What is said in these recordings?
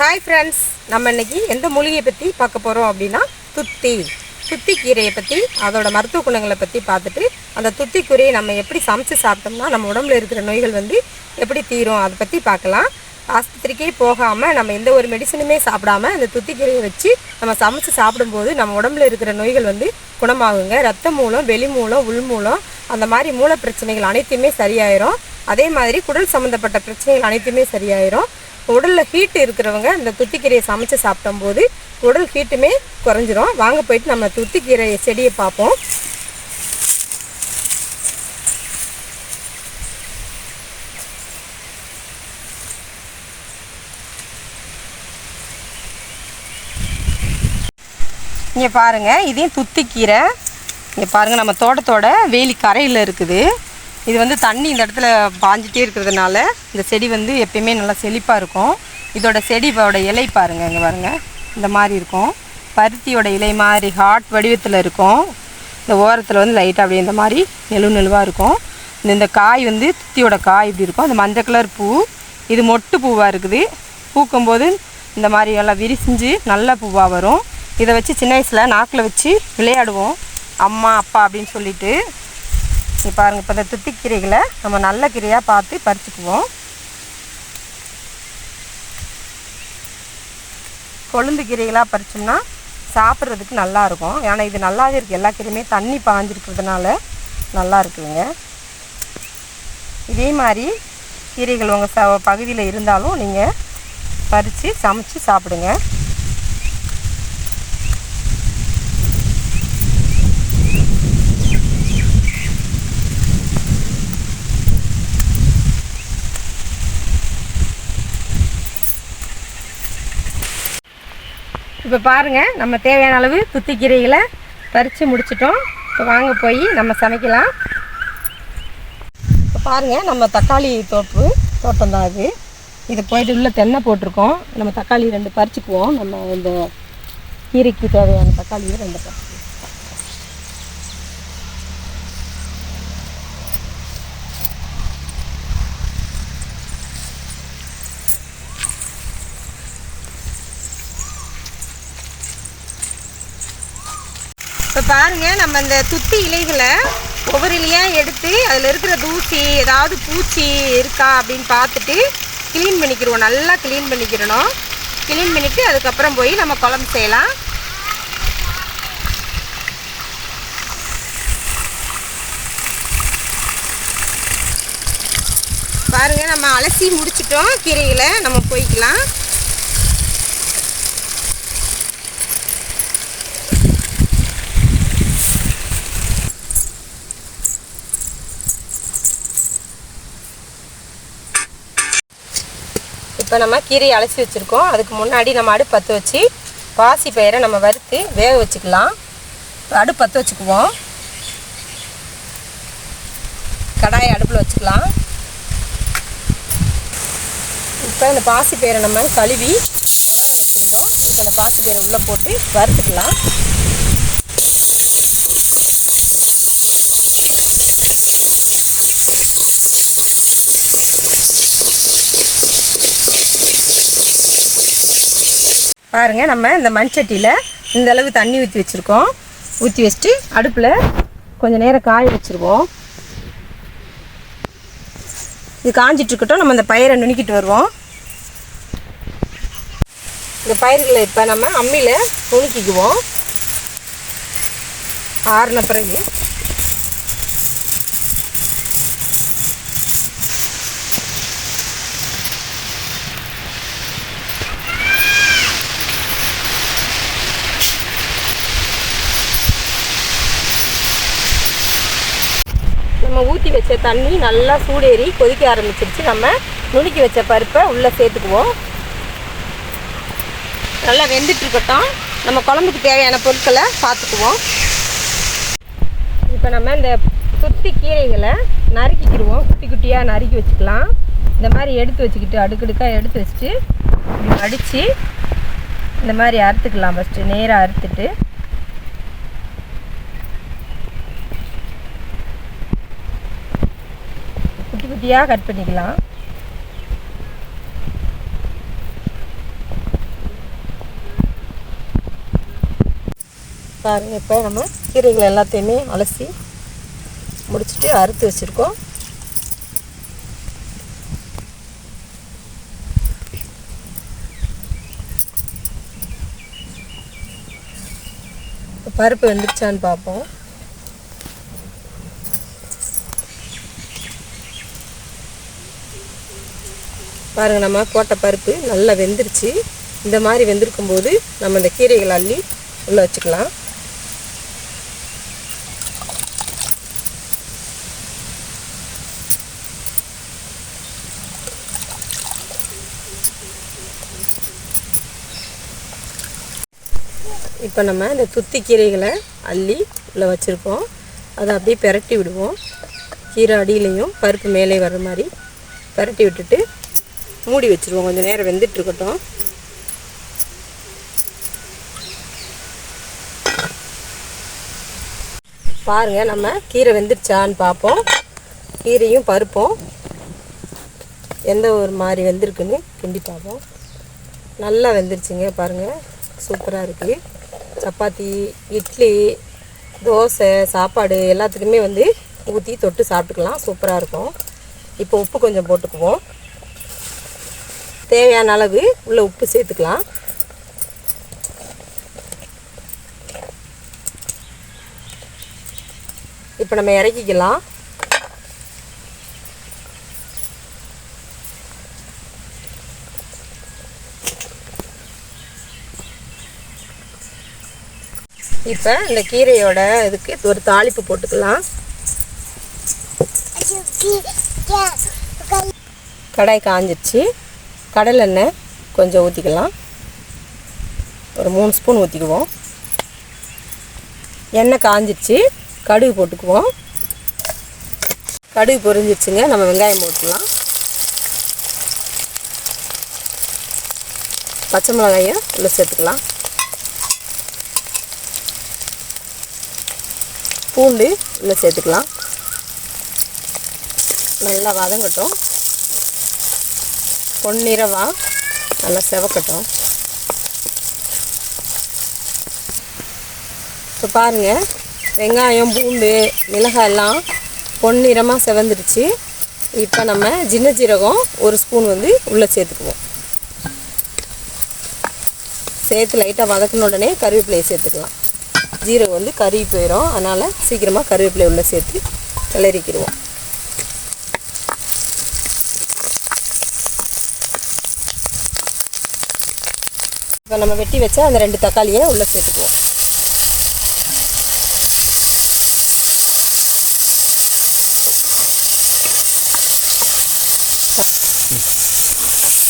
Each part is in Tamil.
ஹாய் ஃப்ரெண்ட்ஸ் நம்ம இன்னைக்கு எந்த மூலிகையை பற்றி பார்க்க போகிறோம் அப்படின்னா துத்தி. துத்தி கீரையை பற்றி அதோடய மருத்துவ குணங்களை பற்றி பார்த்துட்டு அந்த துத்தி கீரையை நம்ம எப்படி சமைச்சு சாப்பிட்டோம்னா நம்ம உடம்புல இருக்கிற நோய்கள் வந்து எப்படி தீரும் அதை பற்றி பார்க்கலாம். ஆஸ்பத்திரிக்கே போகாமல் நம்ம எந்த ஒரு மெடிசனுமே சாப்பிடாம அந்த துத்தி கீரையை வச்சு நம்ம சமைச்சு சாப்பிடும்போது நம்ம உடம்புல இருக்கிற நோய்கள் வந்து குணமாகுங்க. ரத்த மூலம் வெளி மூலம் உள் மூலம் அந்த மாதிரி மூல பிரச்சனைகள் அனைத்தையுமே சரியாயிரும். அதே மாதிரி குடல் சம்மந்தப்பட்ட பிரச்சனைகள் அனைத்துமே சரியாயிரும். உடலில் ஹீட் இருக்கிறவங்க இந்த துத்திக்கீரையை சமைச்சு சாப்பிடும்போது உடல் ஹீட்டுமே குறைஞ்சிரும். வாங்க போயிட்டு நம்ம துத்திக்கீரை செடியை பார்ப்போம். இங்கே பாருங்கள் இதையும் துத்திக்கீரை. இங்கே பாருங்கள் நம்ம தோட்டத்தோட வேலி கரையில் இருக்குது. இது வந்து தண்ணி இந்த இடத்துல பாஞ்சிட்டே இருக்கிறதுனால இந்த செடி வந்து எப்பயுமே நல்லா செழிப்பாக இருக்கும். இதோட செடியோட இலை பாருங்கள் இங்கே பாருங்கள் இந்த மாதிரி இருக்கும். பருத்தியோட இலை மாதிரி ஹாட் வடிவத்தில் இருக்கும். இந்த ஓரத்தில் வந்து லைட்டாக அப்படியே இந்த மாதிரி நெழு நெழுவாக இருக்கும். இந்த இந்த காய் வந்து துத்தியோட காய் இப்படி இருக்கும். அந்த மஞ்சள் கலர் பூ இது மொட்டு பூவாக இருக்குது. பூக்கும்போது இந்த மாதிரி எல்லாம் விரிசிஞ்சு நல்ல பூவாக வரும். இதை வச்சு சின்ன வயசில் நாக்கில் வச்சு விளையாடுவோம். அம்மா அப்பா அப்படின்னு சொல்லிட்டு இங்கே பாருங்கள் இப்போ இந்த துத்திக்கீரைகளை நம்ம நல்ல கீரையாக பார்த்து பறிச்சுக்குவோம். கொழுந்து கீரைகளாக பறிச்சோம்னா சாப்பிட்றதுக்கு நல்லா இருக்கும். ஏன்னா இது நல்லாவே இருக்குது எல்லா கீரையுமே தண்ணி பாஞ்சிருக்கிறதுனால நல்லா இருக்குதுங்க. இதே மாதிரி கீரைகள் உங்கள் ச பகுதியில் இருந்தாலும் நீங்கள் பறித்து சமைச்சு சாப்பிடுங்க. இப்போ பாருங்கள் நம்ம தேவையான அளவு துத்திக்கீரைகளை பறித்து முடிச்சிட்டோம். இப்போ வாங்க போய் நம்ம சமைக்கலாம். இப்போ பாருங்கள் நம்ம தக்காளி தோப்பு தோட்டம் தான் அது. இது போயிட்டு உள்ள தென்னை போட்டிருக்கோம். நம்ம தக்காளி ரெண்டு பறிச்சுக்குவோம். நம்ம இந்த கீரைக்கு தேவையான தக்காளியை ரெண்டு பறிச்சு பாருங்கள் நம்ம இந்த துத்தி இலைகளை ஒவ்வொரு இலையாக எடுத்து அதில் இருக்கிற தூசி ஏதாவது பூச்சி இருக்கா அப்படின்னு பார்த்துட்டு க்ளீன் பண்ணிக்கிடுவோம் நல்லா க்ளீன் பண்ணிக்கிடணும். க்ளீன் பண்ணிவிட்டு அதுக்கப்புறம் போய் நம்ம குழம்பு செய்யலாம். பாருங்கள் நம்ம அலசி முடிச்சிட்டோம். கீரைகளை நம்ம போய்க்கலாம். இப்போ நம்ம கீரையை அலசி வச்சுருக்கோம். அதுக்கு முன்னாடி நம்ம அடுப்பு பற்ற வச்சு பாசி பயிரை நம்ம வறுத்து வேக வச்சுக்கலாம். அடுப்பு பற்ற வச்சுக்குவோம். கடாயை அடுப்பில் வச்சுக்கலாம். இப்போ இந்த பாசி பயிரை நம்ம கழுவி உலர வச்சுருந்தோம். இப்போ அந்த பாசி பயிரை உள்ளே போட்டு வறுத்துக்கலாம். பாருங்கள் நம்ம இந்த மண்சட்டியில் இந்த அளவு தண்ணி ஊற்றி வச்சுருக்கோம். ஊற்றி வச்சுட்டு அடுப்பில் கொஞ்சம் நேரம் காய வச்சுருவோம். இது காஞ்சிட்ருக்கட்டும் நம்ம இந்த பயிரை நுணுக்கிட்டு வருவோம். இந்த பயிர்களை இப்போ நம்ம அம்மியில் நுணுக்கிக்குவோம். ஆறுன பிறகு நம்ம ஊற்றி வச்ச தண்ணி நல்லா சூடேறி கொதிக்க ஆரம்பிச்சிருச்சு. நம்ம நுணுக்கி வச்ச பருப்பை உள்ளே சேர்த்துக்குவோம். நல்லா வெந்துட்டுருக்கட்டும் நம்ம குழம்புக்கு தேவையான பொருட்களை பார்த்துக்குவோம். இப்போ நம்ம இந்த சுற்றி கீரைகளை நறுக்கிக்கிடுவோம். குட்டி குட்டியாக நறுக்கி வச்சுக்கலாம். இந்த மாதிரி எடுத்து வச்சுக்கிட்டு அடுக்கடுக்காக எடுத்து வச்சுட்டு அடித்து இந்த மாதிரி அறுத்துக்கலாம் ஃபஸ்ட்டு நேராக அறுத்துட்டு. குட்டியாக கட் பண்ணிக்கலாம். பாருங்கள் இப்போ நம்ம கீரைகள் எல்லாத்தையுமே அலசி முடிச்சுட்டு அறுத்து வச்சுருக்கோம். பருப்பு வெந்துருச்சான்னு பார்ப்போம். பாருங்கள் நம்ம போட்ட பருப்பு நல்லா வெந்துருச்சு. இந்த மாதிரி வெந்திருக்கும் போது நம்ம இந்த கீரைகள் அள்ளி உள்ளே வச்சுக்கலாம். இப்போ நம்ம இந்த துத்தி கீரைகளை அள்ளி உள்ளே வச்சுருக்கோம். அதை அப்படியே பெரட்டி விடுவோம். கீரை அடியிலையும் பருப்பு மேலே வர்ற மாதிரி பரட்டி விட்டுட்டு மூடி வச்சுருவோம். கொஞ்சம் நேரம் வெந்துட்டுருக்கட்டும். பாருங்கள் நம்ம கீரை வெந்துருச்சான்னு பார்ப்போம். கீரையும் பருப்போம் எந்த ஒரு மாதிரி வெந்திருக்குன்னு கிண்டி பார்ப்போம். நல்லா வெந்துருச்சுங்க பாருங்கள் சூப்பராக இருக்குது சப்பாத்தி இட்லி தோசை சாப்பாடு எல்லாத்துக்குமே வந்து ஊற்றி தொட்டு சாப்பிட்டுக்கலாம். சூப்பராக இருக்கும். இப்போ உப்பு கொஞ்சம் போட்டுக்குவோம். தேவையான அளவு உள்ள உப்பு சேர்த்துக்கலாம். இப்போ நம்ம இறக்கிக்கலாம். இப்போ இந்த கீரையோட இதுக்கு ஒரு தாளிப்பு போட்டுக்கலாம். கடாய் காஞ்சிருச்சு. கடலெண்ணெய் கொஞ்சம் ஊற்றிக்கலாம் ஒரு மூணு ஸ்பூன் ஊற்றிக்குவோம் எண்ணெய் காஞ்சிருச்சு கடுகு போட்டுக்குவோம். கடுகு பொரிஞ்சிருச்சுங்க நம்ம வெங்காயம் போட்டுக்கலாம். பச்சை மிளகாயும் உள்ளே சேர்த்துக்கலாம். பூண்டு உள்ளே சேர்த்துக்கலாம். நல்லா வதங்கட்டும். பொன்னிறவா நல்லா செவக்கட்டும். இப்போ பாருங்கள் வெங்காயம் பூண்டு மிளகாய் எல்லாம் பொன்னிறமாக செவந்துருச்சு. இப்போ நம்ம சின்ன ஜீரகம் ஒரு ஸ்பூன் வந்து உள்ளே சேர்த்துக்குவோம். சேர்த்து லைட்டாக வதக்கின உடனே கருவேப்பிலையை சேர்த்துக்கலாம். ஜீரகம் வந்து கருகி போயிடும் அதனால் சீக்கிரமாக கருவேப்பிலை உள்ளே சேர்த்து கிளறிக்கிடுவோம். இப்போ நம்ம வெட்டி வச்ச அந்த ரெண்டு தக்காளியை உள்ளே சேர்த்துக்குவோம்.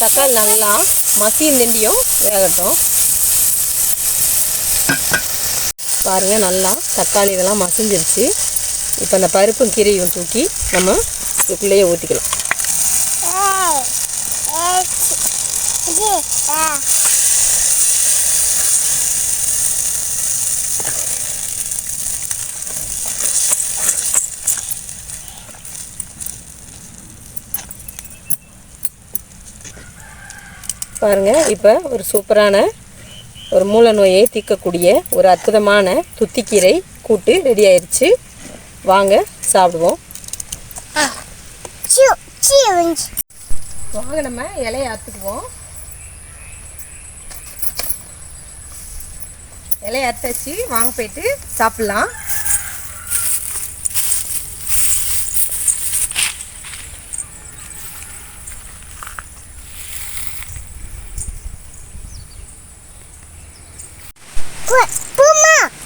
தக்காளி நல்லா மசியும் திண்டியும் வேகட்டும். பாருங்கள் நல்லா தக்காளி இதெல்லாம் மசிஞ்சிருச்சு. இப்போ அந்த பருப்பும் கீரையும் தூக்கி நம்ம இதுக்குள்ளேயே ஊற்றிக்கலாம் பாருங்கள் இப்போ ஒரு சூப்பரான ஒரு மூல நோயை தீர்க்கக்கூடிய ஒரு அற்புதமான துத்திக்கீரை கூட்டு ரெடி ஆயிருச்சு. வாங்க சாப்பிடுவோம். வாங்க நம்ம இலையை அறுத்துக்குவோம். இலையை அறுத்தாச்சு. வாங்க போயிட்டு சாப்பிட்லாம்.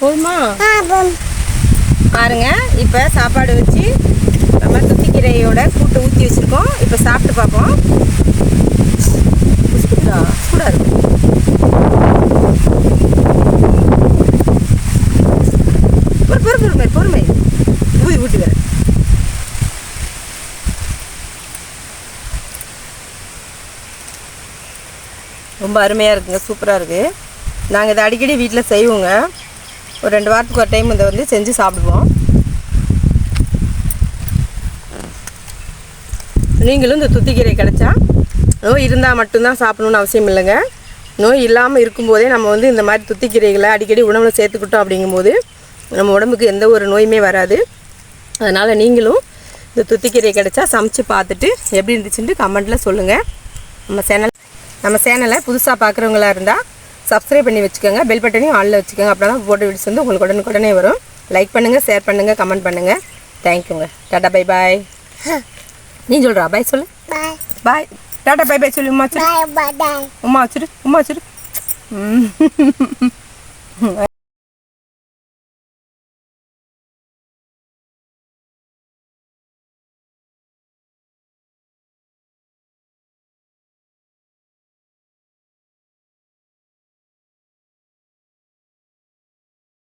போதுமா? பாருங்க இப்போ சாப்பாடு வச்சு நம்ம துத்திக்கீரையோட கூட்டு ஊற்றி வச்சுருக்கோம். இப்போ சாப்பிட்டு பார்ப்போம். புசுக்குதா? சூடா இருக்கு. பொறு பொறு பொறுமை பொறுமை. வரேன் ரொம்ப அருமையாக இருக்குங்க சூப்பராக இருக்குது நாங்கள் இதை அடிக்கடி வீட்டில் செய்வோங்க. ஒரு ரெண்டு வாரத்துக்கு ஒரு டைம் இதை வந்து செஞ்சு சாப்பிடுவோம். நீங்களும் இந்த துத்திக்கீரை கிடைச்சா நோய் இருந்தால் மட்டும்தான் சாப்பிடணுன்னு அவசியம் இல்லைங்க. நோய் இல்லாமல் இருக்கும்போதே நம்ம வந்து இந்த மாதிரி துத்திக்கீரைகளை அடிக்கடி உணவில் சேர்த்துக்கிட்டோம் அப்படிங்கும்போது நம்ம உடம்புக்கு எந்த ஒரு நோயுமே வராது. அதனால் நீங்களும் இந்த துத்திக்கீரை கிடைச்சா சமைச்சு பார்த்துட்டு எப்படி இருந்துச்சுன்ட்டு கமெண்ட்டில் சொல்லுங்கள் நம்ம சேனல் நம்ம சேனலை புதுசாக பார்க்குறவங்களா இருந்தால் சப்ஸ்கிரைப் பண்ணி வச்சுக்கோங்க. பெல் பட்டனையும் ஆளில் வச்சுக்கோங்க. அப்படின்னா போட்டு வீடியோஸ் வந்து உங்களுக்கு உடனுக்குடனே வரும். லைக் பண்ணுங்கள் ஷேர் பண்ணுங்கள் கமெண்ட் பண்ணுங்கள் தேங்க்யூங்க டாட்டா பை பாய் நீ சொல்கிறா பாய் சொல்லு. Bye. Bye tata bye bye சொல்லு. உமா வச்சிரு. உமா வச்சிரு. உமா வச்சிரு. ம்